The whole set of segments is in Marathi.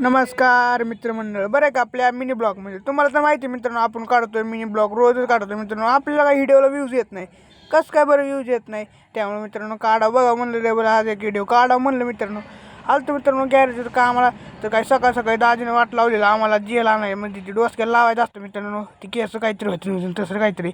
नमस्कार मित्रमंडळ. बरं का आपल्या मिनी ब्लॉगमध्ये तुम्हाला तर माहिती आहे मित्रांनो आपण काढतो आहे मिनी ब्लॉग रोजच काढतो मित्रांनो. आपल्याला काही व्हिडिओला व्ह्यूज येत नाही. कसं काय बरं व्ह्यूज येत नाही? त्यामुळे मित्रांनो काढा. बघा म्हणलं लेबल आज एक व्हिडिओ काढा म्हणलं मित्रांनो. आलतो मित्रांनो गॅरेज का आम्हाला तर काही सकाळ सकाळी दाजीने वाट लावलेलं आम्हाला जेल नाही म्हणजे ती डोसक्याला लावायचं असतं मित्रांनो. ती केस काहीतरी होती तसं काहीतरी.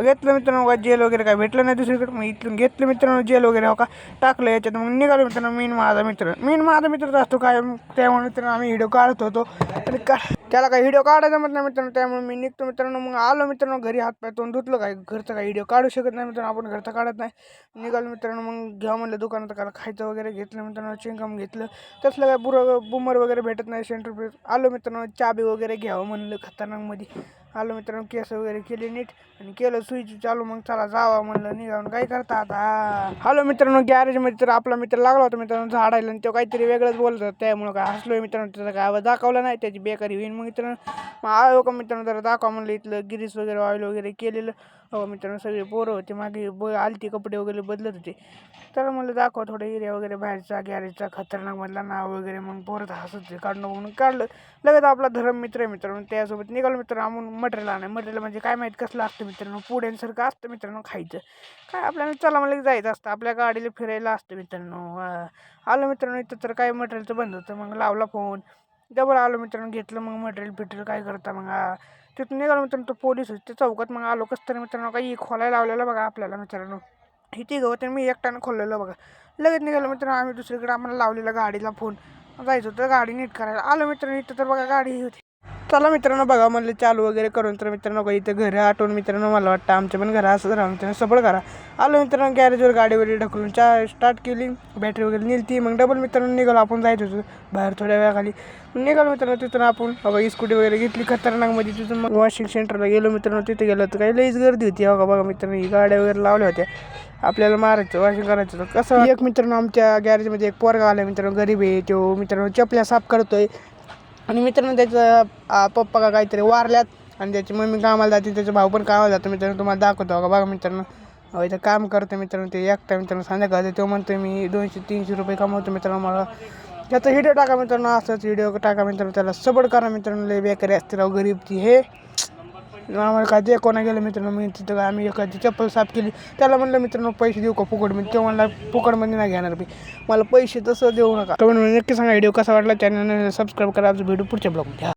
घेतलं मित्रांनो का जेल वगैरे काय भेटलं नाही दुसरीकडे? मग इथून घेतलं मित्रांनो जेल वगैरे हो का? टाकलं याच्यात मग निघालो मित्रांनो मीन माझा मित्र. मीन माझा मित्रच असतो काय त्यामुळे मित्रांनो आम्ही व्हिडिओ काढत होतो. आणि का त्याला काही व्हिडिओ काढायचा म्हटलं मित्रांनो त्यामुळे मी निघतो मित्रांनो. मग आलो मित्रांनो घरी हात पाय तोंड धुतलं. काय घरचं काही व्हिडिओ काढू शकत नाही मित्रांनो आपण घरचं काढत नाही. निघालो मित्रांनो मग घ्या म्हणलं दुकानात. काय खायचं वगैरे घेतलं मित्रांनो चिंगम घेतलं. तसलं काय बुरं बुमर वगैरे भेटत नाही सेंटर आलो मित्रांनो चाबी वगैरे घ्यावं म्हणलं खतरनाकमध्ये. आलो मित्रांनो केस वगैरे केले नीट आणि केलं स्विच चालू मग चला जावा म्हणलं निघावून काय करता आता? हॅलो मित्रांनो गॅरेजमध्ये तर आपला मित्र लागला होता मित्रांनो झाडायला आणि तो काहीतरी वेगळंच बोलत होता त्यामुळं काय हसलोय मित्रांनो त्याचा काय आवाज दाखवला नाही त्याची बेकारी होईन मग मित्रांनो. मग आलो का मित्रांनो जरा दाखवा म्हणलं इथलं गिरीस वगैरे ऑइल वगैरे केलेलं. हो मित्रांनो सगळे पोरं होते. मागे ब आलती कपडे वगैरे बदलत होते. तर म्हणलं दाखवा थोडं एरिया वगैरे बाहेरचा गॅरेजचा खतरनाक मधला नाव वगैरे. मग पोरं हसत होते काढणं म्हणून काढलं. लगेच आपला धर्म मित्र आहे मित्रांनो त्यासोबत निघालो मित्र आम्ही मटेरियल आणा मटेरियल म्हणजे काय माहीत कसलं असतं मित्रांनो पुड्यांसारखं असतं मित्रांनो खायचं. काय आपल्याला चला मला जायचं असतं आपल्या गाडीला फिरायला असतं मित्रांनो. आलं मित्रांनो इथं तर काय मटेरियलचं बंद होतं. मग लावला फोन डबल आलो मित्रांनो घेतलं मग मटेरियल फिटेरियल काय करता मग तिथून निघालो मित्रांनो तो पोलीस होते त्या चौकात मग आलो. कसं तरी मित्रांनो काही खोलायला लावलेलं बघा आपल्याला मित्रांनो. ही गवत होते मी एकट्यानं खोललेलं बघा. लगेच निघालो मित्रांनो आम्ही दुसरीकडे आम्हाला लावलेला गाडीला फोन. जायचं होतं गाडी नीट करायला. आलो मित्रांनो इथं तर बघा गाडी ही होती. चला मित्रांनो बघा म्हणलं चालू वगैरे करून तर मित्रांनो काही इथं घरं आठवून मित्रांनो मला वाटतं आमच्या पण घरा असंच राहा मित्रांनो सबळ करा. आलो मित्रांनो गॅरेजवर गाडी वगैरे ढकलून चा स्टार्ट केली. बॅटरी वगैरे निघती मग डबल मित्रांनो निघालो आपण जायचं होतं बाहेर थोड्या वेळाखाली. निघालो मित्रांनो तिथून आपण बघा स्कूटी वगैरे घेतली खतरनाकमध्ये तिथून मग वॉशिंग सेंटरला गेलो मित्रांनो तिथे गेलो तर काही लईच गर्दी होती. बघा बघा मित्रांनो ही गाड्या वगैरे लावल्या होत्या. आपल्याला मारायचं वॉशिंग करायचं होतं. कसं? एक मित्रांनो आमच्या गॅरेजमध्ये एक पोरगा आला मित्रांनो गरीब आहे तो मित्रांनो चपल्या साफ करतोय. आणि मित्रांनो त्याचं पप्पा का काहीतरी वारल्यात आणि त्याची मम्मी कामाला जाते त्याचा भाऊ पण कामाला जातो. मित्रांनो तुम्हाला दाखवतो का बघा मित्रांनो. इथं काम करतो मित्रांनो ते एकटा मित्रांनो संध्याकाळचं तो म्हणतो मी दोनशे तीनशे रुपये कमवतो मित्रांनो मला. त्याचा व्हिडिओ टाका मित्रांनो असंच व्हिडिओ टाका मित्रांनो त्याला सपोर्ट करा मित्रांनो लय बेकारी असते राव गरीब ती हे. आम्हाला काय जे कोणा गेलं मित्रांनो मी तिथं आम्ही एखादी चप्पल साफ केली. त्याला म्हणलं मित्रांनो पैसे देऊ का फुकटमध्ये तो म्हणला फुकटमध्ये नाही घेणार मी. मला पैसे तसं देऊ नका. तो नक्की सांगा व्हिडिओ कसा वाटला? चॅनल सबस्क्राईब करा व्हिडिओ पुढच्या ब्लॉगमध्ये.